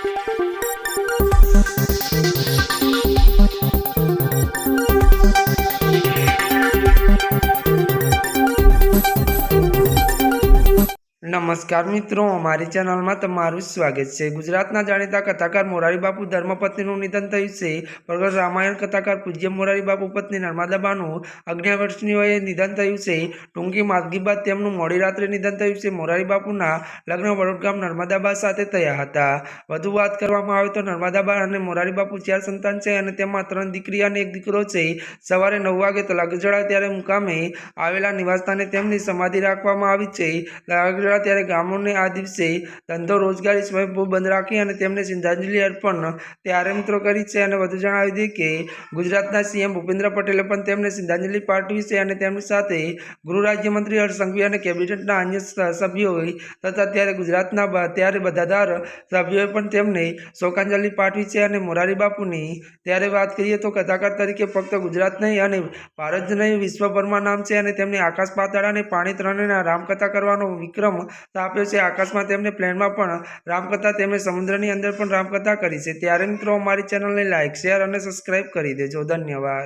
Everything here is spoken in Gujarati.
Thank you. નમસ્કાર મિત્રો, અમારી ચેનલમાં તમારું સ્વાગત છે. ગુજરાતના જાણીતા કથાકાર મોરારી બાપુ ધર્મપત્નીનું નિધન થયું છે. પ્રગટ રામાયણ કથાકાર પૂજ્ય મોરારી બાપુ પત્ની નર્મદાબાનું અગિયાર વર્ષની વયે નિધન થયું છે. ટૂંકી માદગી બાદ તેમનું મોડી રાત્રે નિધન થયું છે. મોરારી બાપુના લગ્ન વડોદગામ નર્મદાબા સાથે થયા હતા. વધુ વાત કરવામાં આવે તો નર્મદાબા અને મોરારી બાપુ ચાર સંતાન છે અને તેમાં ત્રણ દીકરી અને એક દીકરો છે. સવારે નવ વાગે તલાગજળા ત્યારે મુકામે આવેલા નિવાસસ્થાને તેમની સમાધિ રાખવામાં આવી છે. તલાક જડાય ત્યારે ગામોને આ દિવસે ધંધો રોજગારી સ્વયંભૂ બંધ રાખી અને તેમને શ્રદ્ધાંજલિ અર્પણ તે મિત્રો કરી છે અને વધુ જણાવી દઈએ કે ગુજરાતના સીએમ ભૂપેન્દ્ર પટેલે પણ તેમને શ્રદ્ધાંજલિ પાઠવી છે અને તેમની સાથે ગૃહ રાજ્યમંત્રી હર્ષ સંઘવી અને કેબિનેટના અન્ય સભ્યોએ તથા ત્યારે ગુજરાતના ત્યારે બધાધાર સભ્યોએ પણ તેમને શોકાંજલિ પાઠવી છે અને મોરારી બાપુની ત્યારે વાત કરીએ તો કથાકાર તરીકે ફક્ત ગુજરાત નહીં અને ભારત નહીં, વિશ્વભરમાં નામ છે અને તેમને આકાશ પાતાળ અને પાણી ત્રણેના રામકથા કરવાનો વિક્રમ સ્થાપ્યો છે આકાશમાં તેમને પ્લેનમાં પણ રામકથા તેમણે સમુદ્રની અંદર પણ રામકથા કરી છે. ત્યારે મિત્રો અમારી ચેનલને લાઇક શેર અને સબસ્ક્રાઈબ કરી દેજો. ધન્યવાદ.